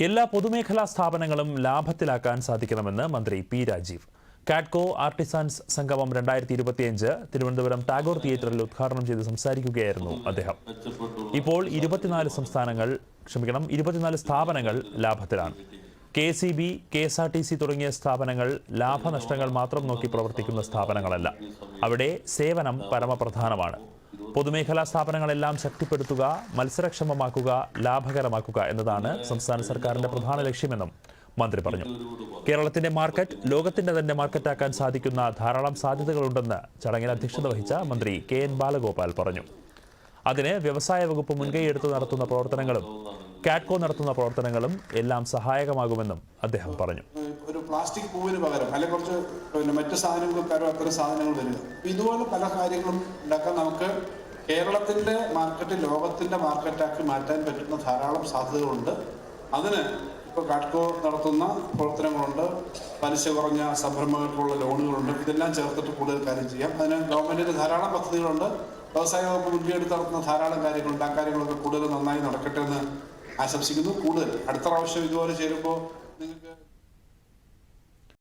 എല്ലാ പൊതുമേഖലാ സ്ഥാപനങ്ങളും ലാഭത്തിലാക്കാൻ സാധിക്കണമെന്ന് മന്ത്രി പി രാജീവ്. കാഡ്കോ ആർട്ടിസാൻസ് സംഗമം രണ്ടായിരത്തി ഇരുപത്തിയഞ്ച് തിരുവനന്തപുരം ടാഗോർ തിയേറ്ററിൽ ഉദ്ഘാടനം ചെയ്ത് സംസാരിക്കുകയായിരുന്നു അദ്ദേഹം. ഇപ്പോൾ ഇരുപത്തിനാല് സംസ്ഥാനങ്ങൾ ക്ഷമിക്കണം ഇരുപത്തിനാല് സ്ഥാപനങ്ങൾ ലാഭത്തിലാണ്. K C B K S R T C തുടങ്ങിയ സ്ഥാപനങ്ങൾ ലാഭനഷ്ടങ്ങൾ മാത്രം നോക്കി പ്രവർത്തിക്കുന്ന സ്ഥാപനങ്ങളല്ല. അവിടെ സേവനം പരമപ്രധാനമാണ്. പൊതുമേഖലാ സ്ഥാപനങ്ങളെല്ലാം ശക്തിപ്പെടുത്തുക മത്സരക്ഷമമാക്കുക ലാഭകരമാക്കുക എന്നതാണ് സംസ്ഥാന സർക്കാരിന്റെ പ്രധാന ലക്ഷ്യമെന്നും മന്ത്രി പറഞ്ഞു. കേരളത്തിന്റെ മാർക്കറ്റ് ലോകത്തിന്റെ തന്നെ മാർക്കറ്റാക്കാൻ സാധിക്കുന്ന ധാരാളം സാധ്യതകളുണ്ടെന്ന് ചടങ്ങിൽ അധ്യക്ഷത വഹിച്ച മന്ത്രി കെ എൻ ബാലഗോപാൽ പറഞ്ഞു. അതിന് വ്യവസായ വകുപ്പ് മുൻകൈയെടുത്ത് നടത്തുന്ന പ്രവർത്തനങ്ങളും കാറ്റ്കോ നടത്തുന്ന പ്രവർത്തനങ്ങളും എല്ലാം സഹായകമാകുമെന്നും അദ്ദേഹം പറഞ്ഞു. പ്ലാസ്റ്റിക് പൂവിന് പകരം അല്ലെങ്കിൽ കുറച്ച് പിന്നെ മറ്റു സാധനങ്ങൾക്ക് പകരം അത്തരം സാധനങ്ങൾ വരിക. ഇതുപോലെ പല കാര്യങ്ങളും ഉണ്ടാക്കാൻ നമുക്ക് കേരളത്തിന്റെ മാർക്കറ്റ് ലോകത്തിന്റെ മാർക്കറ്റാക്കി മാറ്റാൻ പറ്റുന്ന ധാരാളം സാധ്യതകളുണ്ട്. അതിന് ഇപ്പോൾ കാട്കോ നടത്തുന്ന പ്രവർത്തനങ്ങളുണ്ട്. പലിശ കുറഞ്ഞ സംരംഭങ്ങൾക്കുള്ള ലോണുകളുണ്ട്. ഇതെല്ലാം ചേർത്തിട്ട് കൂടുതൽ കാര്യം ചെയ്യാം. അതിന് ഗവൺമെന്റിന്റെ ധാരാളം പദ്ധതികളുണ്ട്. വ്യവസായ വകുപ്പ് മുൻകൈയെടുത്ത് നടത്തുന്ന ധാരാളം കാര്യങ്ങളുണ്ട്. ആ കാര്യങ്ങളൊക്കെ കൂടുതൽ നന്നായി നടക്കട്ടെ എന്ന് ആശംസിക്കുന്നു. കൂടുതൽ അടുത്ത പ്രാവശ്യം ഇതുപോലെ ചേരുമ്പോൾ നിങ്ങൾക്ക്